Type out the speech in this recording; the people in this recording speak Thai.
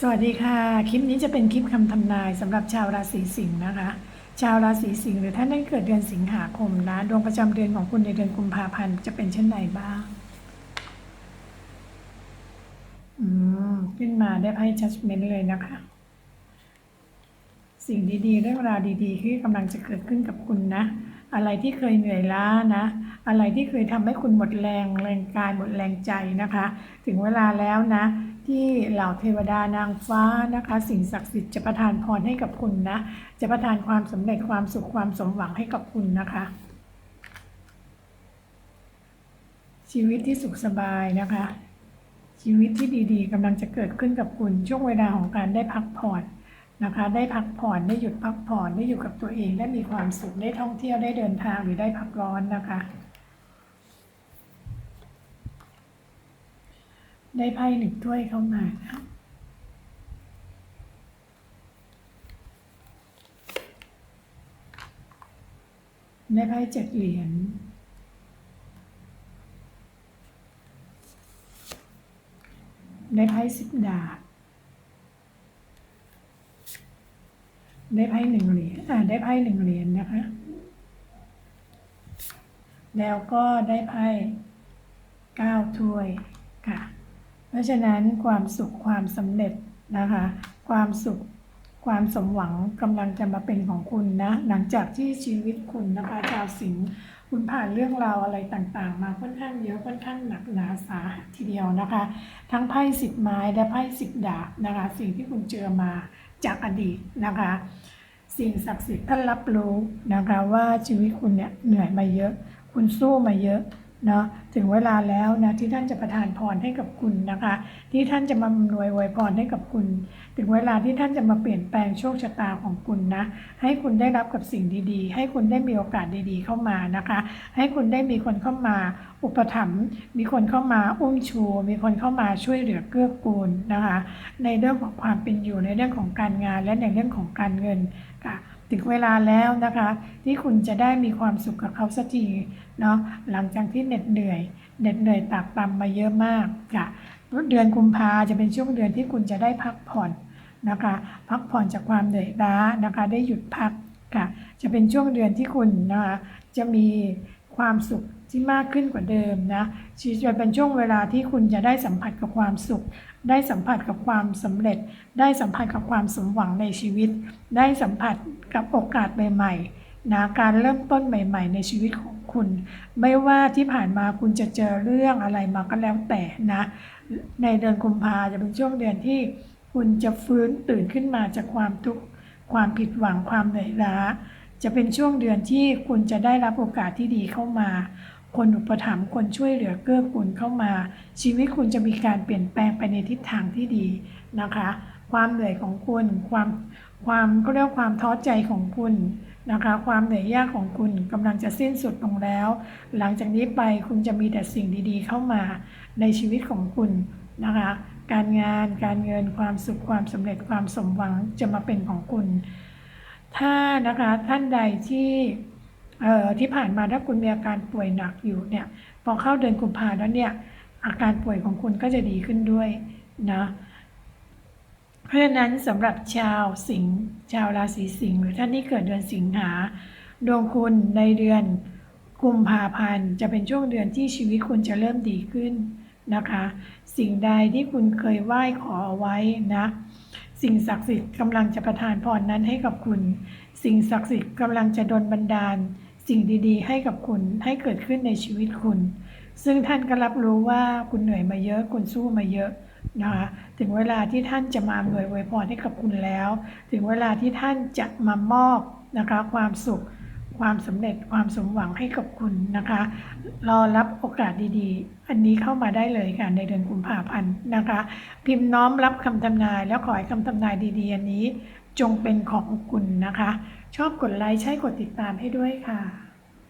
สวัสดีค่ะ คลิปนี้จะเป็นคลิปคำทำนายสำหรับชาวราศีสิงห์นะคะ ชาวราศีสิงห์หรือท่านที่เกิดเดือนสิงหาคมนะ ดวงประจำเดือนของคุณในเดือนกุมภาพันธ์จะเป็นเช่นไรบ้าง อืม ขึ้นมาได้ไพ่ judgment เลยนะคะ สิ่งดีๆ เรื่องราวดีๆที่กำลังจะเกิดขึ้นกับคุณนะ อะไรที่เคยเหนื่อยล้านะ อะไรที่เคยทำให้คุณหมดแรงแรงกายหมดแรงใจนะคะ ถึงเวลาแล้วนะ ที่เหล่าเทวดานางฟ้านะคะ สิ่งศักดิ์สิทธิ์จะประทานพรให้กับคุณนะ จะประทานความสำเร็จความสุขความสมหวังให้กับคุณนะคะ ชีวิตที่สุขสบายนะคะ ชีวิตที่ดีๆกำลังจะเกิดขึ้นกับคุณช่วงเวลาของการได้พักผ่อน นะคะ ได้พักผ่อนได้หยุดพักผ่อนได้อยู่กับตัวเองได้มีความสุขได้ท่องเที่ยวได้เดินทางหรือได้พักร้อนนะคะ ได้ไพ่หนึ่งถ้วยเข้ามานะได้ไพ่เจ็ดเหรียญได้ไพ่สิบดาบ ได้ไพ่หนึ่งเหรียญอ่าได้ไพ่หนึ่งเหรียญนะคะ แล้วก็ได้ไพ่เก้าถ้วยค่ะ เพราะฉะนั้นความสุขความสำเร็จนะคะ ความสุขความสมหวังกำลังจะมาเป็นของคุณนะ หลังจากที่ชีวิตคุณนะคะชาวสิงห์คุณผ่านเรื่องราวอะไรต่างๆ มาค่อนข้างเยอะค่อนข้างหนักหนาสาทีเดียวนะคะ ทั้งไพ่สิบไม้และไพ่สิบดาบนะคะ สิ่งที่คุณเจอมา จากอดีตนะคะ สิ่งศักดิ์สิทธิ์ท่านรับรู้นะคะว่าชีวิตคุณเนี่ยเหนื่อยมาเยอะ คุณสู้มาเยอะเนาะถึงเวลาแล้วนะที่ท่านจะประทานพรให้กับคุณนะคะ ที่ท่านจะมาอำนวยอวยพรให้กับคุณ ถึงเวลาที่ท่านจะมาเปลี่ยนแปลงโชคชะตาของคุณนะ ให้คุณได้รับกับสิ่งดีๆ ให้คุณได้มีโอกาสดีๆเข้ามานะคะ ให้คุณได้มีคนเข้ามา อุปถัมภ์มีคนเข้ามาอุ้มชู มีคนเข้ามาช่วยเหลือเกื้อกูลนะคะ ในเรื่องของความเป็นอยู่ในเรื่องของการงานและในเรื่องของการเงินค่ะถึงเวลาแล้วนะคะ ที่คุณจะได้มีความสุขกับเขาสักทีเนาะหลังจากที่เหน็ดเหนื่อยเหน็ดเหนื่อยตากตำมาเยอะมากค่ะเดือนกุมภาจะเป็นช่วงเดือนที่คุณจะได้พักผ่อนนะคะ พักผ่อนจากความเหนื่อยล้านะคะ ได้หยุดพักค่ะ จะเป็นช่วงเดือนที่คุณนะคะจะมีความสุข ที่มากขึ้นกว่าเดิมนะชีวิตจะเป็นช่วงเวลาที่คุณจะได้สัมผัสกับความสุข ได้สัมผัสกับความสำเร็จ ได้สัมผัสกับความสมหวังในชีวิต ได้สัมผัสกับโอกาสใหม่ๆนะการเริ่มต้นใหม่ ๆ ในชีวิตของคุณ ไม่ว่าที่ผ่านมาคุณจะเจอเรื่องอะไรมาก็แล้วแต่นะ ในเดือนกุมภาจะเป็นช่วงเดือนที่คุณจะฟื้นตื่นขึ้นมาจากความทุกข์ความผิดหวังความเหนื่อยล้า จะเป็นช่วงเดือนที่คุณจะได้รับโอกาสที่ดีเข้ามา คนอุปถัมภ์คนช่วยเหลือเกื้อกูลเข้ามา ชีวิตคุณจะมีการเปลี่ยนแปลงไปในทิศทางที่ดีนะคะ ความเหนื่อยของคุณ ความความก็เรียกว่าความท้อใจของคุณนะคะ ความเหนื่อยยากของคุณกำลังจะสิ้นสุดลงแล้ว หลังจากนี้ไปคุณจะมีแต่สิ่งดีๆ เข้ามาในชีวิตของคุณนะคะ การงานการเงินความสุขความสำเร็จความสมหวังจะมาเป็นของคุณ ถ้านะคะท่านใดที่ ที่ผ่านมาถ้าคุณมีอาการป่วยหนักอยู่เนี่ยพอเข้าเดือนกุมภาแล้วเนี่ยอาการป่วยของคุณก็จะดีขึ้นด้วยนะเพราะฉะนั้นสำหรับชาวสิงห์ชาวราศีสิงห์หรือท่านที่เกิดเดือนสิงหาดวงคุณในเดือนกุมภาพันธ์จะเป็นช่วงเดือนที่ชีวิตคุณจะเริ่มดีขึ้นนะคะ สิ่งใดที่คุณเคยไหว้ขอเอาไว้นะสิ่งศักดิ์สิทธิ์กำลังจะประทานพรนั้นให้กับคุณ สิ่งศักดิ์สิทธิ์กำลังจะดลบันดาล สิ่งดีๆ ให้กับคุณให้เกิดขึ้นในชีวิตคุณ ซึ่งท่านก็รับรู้ว่าคุณเหนื่อยมาเยอะคุณสู้มาเยอะนะคะถึงเวลาที่ท่านจะมาอำนวยอวยพรให้กับคุณแล้ว ถึงเวลาที่ท่านจะมามอบนะคะความสุขความสำเร็จความสมหวังให้กับคุณนะคะ รอรับโอกาสดีๆ อันนี้เข้ามาได้เลยค่ะในเดือนกุมภาพันธ์นะคะ พิมพ์น้อมรับคำทำนายแล้วขอให้คำทำนายดีๆอันนี้ จงเป็นของคุณนะคะ ชอบกดไลค์ใช่กดติดตามให้ด้วยค่ะ